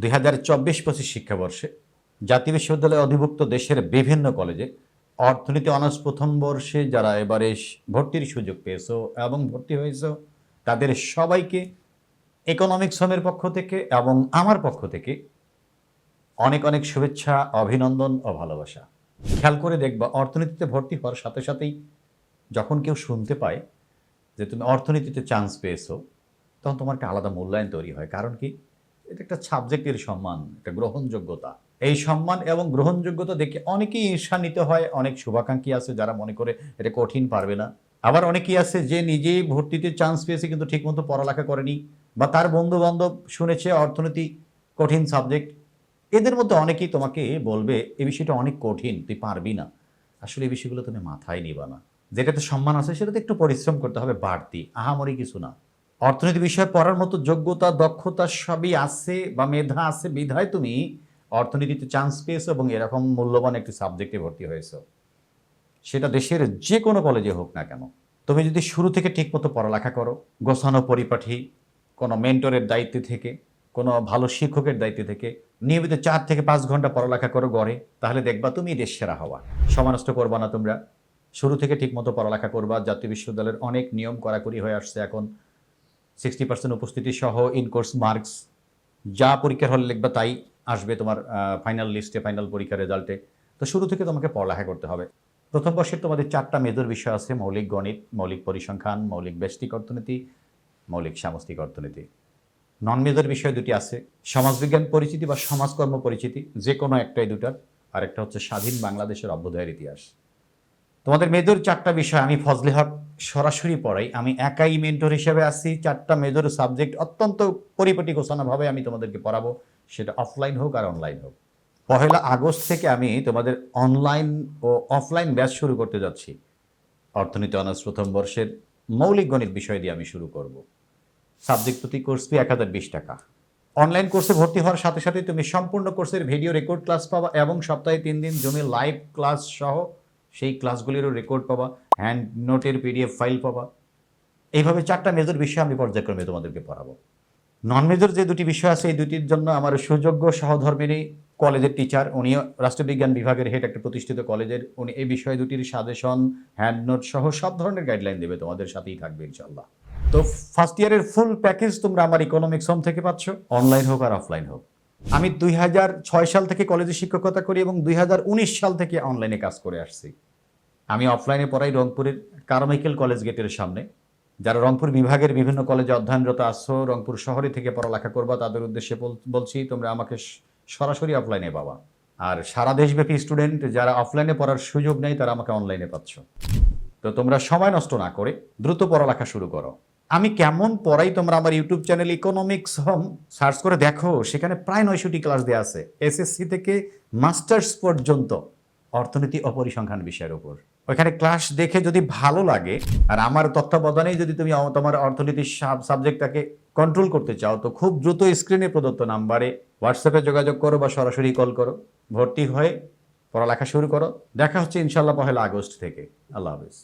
দুই হাজার চব্বিশ পঁচিশ শিক্ষাবর্ষে জাতীয় বিশ্ববিদ্যালয়ে অধিভুক্ত দেশের বিভিন্ন কলেজে অর্থনীতি অনার্স প্রথম বর্ষে যারা এবারে ভর্তির সুযোগ পেয়েছ এবং ভর্তি হয়েছো, তাদের সবাইকে ইকোনমিক হোমের পক্ষ থেকে এবং আমার পক্ষ থেকে অনেক অনেক শুভেচ্ছা, অভিনন্দন ও ভালোবাসা। খেয়াল করে দেখবা, অর্থনীতিতে ভর্তি হওয়ার সাথে সাথেই যখন কেউ শুনতে পায় যে তুমি অর্থনীতিতে চান্স পেয়েছ, তখন তোমার একটা আলাদা মূল্যায়ন তৈরি হয়। কারণ কি? এটা একটা সাবজেক্টের সম্মান, একটা গ্রহণযোগ্যতা। এই সম্মান এবং গ্রহণযোগ্যতা দেখে অনেকেই ঈর্ষান্বিত হয়, অনেক শুভাকাঙ্ক্ষী আছে যারা মনে করে এটা কঠিন, পারবে না। আবার অনেকেই আছে যে নিজেই ভর্তিতে চান্স পেয়েছে কিন্তু ঠিকমতো পড়ালেখা করেনি বা তার বন্ধু বান্ধব শুনেছে অর্থনীতি কঠিন সাবজেক্ট এদের মধ্যে অনেকেই তোমাকে বলবে এই বিষয়টা অনেক কঠিন, তুই পারবি না। আসলে এই বিষয়গুলো তুমি মাথায় নিবা না। যেটাতে সম্মান আছে সেটাতে একটু পরিশ্রম করতে হবে, বাড়তি, আহামরি কিছু না। অর্থনীতি বিষয়ে পড়ার মতো যোগ্যতা, দক্ষতা সবই আছে বা মেধা আছে, বিধায় তুমি অর্থনীতিতে চান্স পেয়েছ এবং এরকম মূল্যবান একটি সাবজেক্টে ভর্তি হয়েছো। সেটা দেশের যে কোনো কলেজে হোক না কেন, তুমি যদি শুরু থেকে ঠিকমতো পড়ালেখা করো, গোছানো পরিপাঠী, কোনো মেন্টরের দায়িত্বে থেকে, কোনো ভালো শিক্ষকের দায়িত্বে থেকে, নিয়মিত চার থেকে পাঁচ ঘণ্টা পড়ালেখা করো গড়ে, তাহলে দেখবা তুমি দেশ সেরা হওয়া। সমানষ্ট করবা না তোমরা। শুরু থেকে ঠিকমতো পড়ালেখা করবা। জাতীয় বিশ্ববিদ্যালয়ের অনেক নিয়ম কড়াকড়ি হয়ে আসছে এখন। সিক্সটি পার্সেন্ট উপস্থিতি সহ ইন কোর্স মার্কস যা পরীক্ষার হলে লিখবা তাই আসবে তোমার ফাইনাল লিস্টে ফাইনাল পরীক্ষার রেজাল্টে তো শুরু থেকে তোমাকে পড়ালেখা করতে হবে। প্রথম বর্ষের তোমাদের চারটা মেজর বিষয় আছে, মৌলিক গণিত, মৌলিক পরিসংখ্যান, মৌলিক ব্যষ্টিক অর্থনীতি, মৌলিক সামষ্টিক অর্থনীতি। নন মেজর বিষয় দুটি আছে, সমাজবিজ্ঞান পরিচিতি বা সমাজকর্ম পরিচিতি যে কোনো একটাই দুটার। আর একটা হচ্ছে স্বাধীন বাংলাদেশের অভ্যুদয়ের ইতিহাস। তোমাদের মেজর চারটা বিষয়, আমি ফজলে হক সরাসরি পড়াই। আমি একাই মেন্টর হিসেবে আছি, চারটা মেজর সাবজেক্ট অত্যন্ত পরিপাটি গোছানোভাবে আমি তোমাদেরকে পড়াবো। সেটা অফলাইন হোক আর অনলাইন হোক। পহেলা আগস্ট থেকে আমি তোমাদের অনলাইন ও অফলাইন ব্যাচ শুরু করতে যাচ্ছি। অর্থনীতি অনার্স প্রথম বর্ষের মৌলিক গণিত বিষয় দিয়ে আমি শুরু করব। সাবজেক্ট প্রতি কোর্স ফি এক হাজার বিশ টাকা। অনলাইন কোর্সে ভর্তি হওয়ার সাথে সাথে তুমি সম্পূর্ণ কোর্সের ভিডিও রেকর্ড ক্লাস পাবা এবং সপ্তাহে তিন দিন জমি লাইভ ক্লাস সহ সেই ক্লাসগুলিরও রেকর্ড পাবা হ্যান্ড নোটের পিডিএফ ফাইল পাবা। এইভাবে চারটা মেজর বিষয় আমি পর্যায়ক্রমে তোমাদেরকে পড়াবো। নন মেজর যে দুটি বিষয় আছে, এই দুটির জন্য আমার সুযোগ্য সহধর্মিনী কলেজের টিচার উনিও রাষ্ট্রবিজ্ঞান বিভাগের হেড একটা প্রতিষ্ঠিত কলেজের, উনি এই বিষয় দুটির সাজেশন হ্যান্ড নোট সহ সব ধরনের গাইডলাইন দেবে, তোমাদের সাথেই থাকবে ইনশাল্লাহ তো ফার্স্ট ইয়ারের ফুল প্যাকেজ তোমরা আমার ইকোনমিক্স হোম থেকে পাচ্ছ অনলাইন হোক আর অফলাইন হোক। আমি দুই হাজার ছয় সাল থেকে কলেজে শিক্ষকতা করি এবং দুই হাজার উনিশ সাল থেকে অনলাইনে কাজ করে আসছি। আমি অফলাইনে পড়াই রংপুরের কারমাইকেল কলেজ গেটের সামনে। যারা রংপুর বিভাগের বিভিন্ন কলেজে অধ্যয়নরত আসছো রংপুর শহরে থেকে পড়ালেখা করবা, তাদের উদ্দেশ্যে বলছি, তোমরা আমাকে সরাসরি অফলাইনে পাবা। আর সারা দেশব্যাপী স্টুডেন্ট যারা অফলাইনে পড়ার সুযোগ নেই তারা আমাকে অনলাইনে পাচ্ছ। তো তোমরা সময় নষ্ট না করে দ্রুত পড়ালেখা শুরু করো। আমি কেমন পড়াই তোমরা আমার YouTube channel Economics Home search করে দেখো, সেখানে প্রায় নয়শোটি ক্লাস দেওয়া আছে এসএসসি থেকে মাস্টার্স পর্যন্ত, অর্থনীতি ও পরিসংখ্যান বিষয়ের উপর। ওইখানে ক্লাস দেখে যদি ভালো লাগে, আর আমার তত্ত্বাবধানেই যদি তুমি তোমার অর্থনীতির সাবজেক্টটাকে কন্ট্রোল করতে চাও, তো খুব দ্রুত স্ক্রিনে প্রদত্ত নাম্বারে হোয়াটসঅ্যাপে যোগাযোগ করো বা সরাসরি কল করো। ভর্তি হয়ে পড়ালেখা শুরু করো। দেখা হচ্ছে ইনশাল্লাহ পহেলা আগস্ট থেকে। আল্লাহ হাফিজ।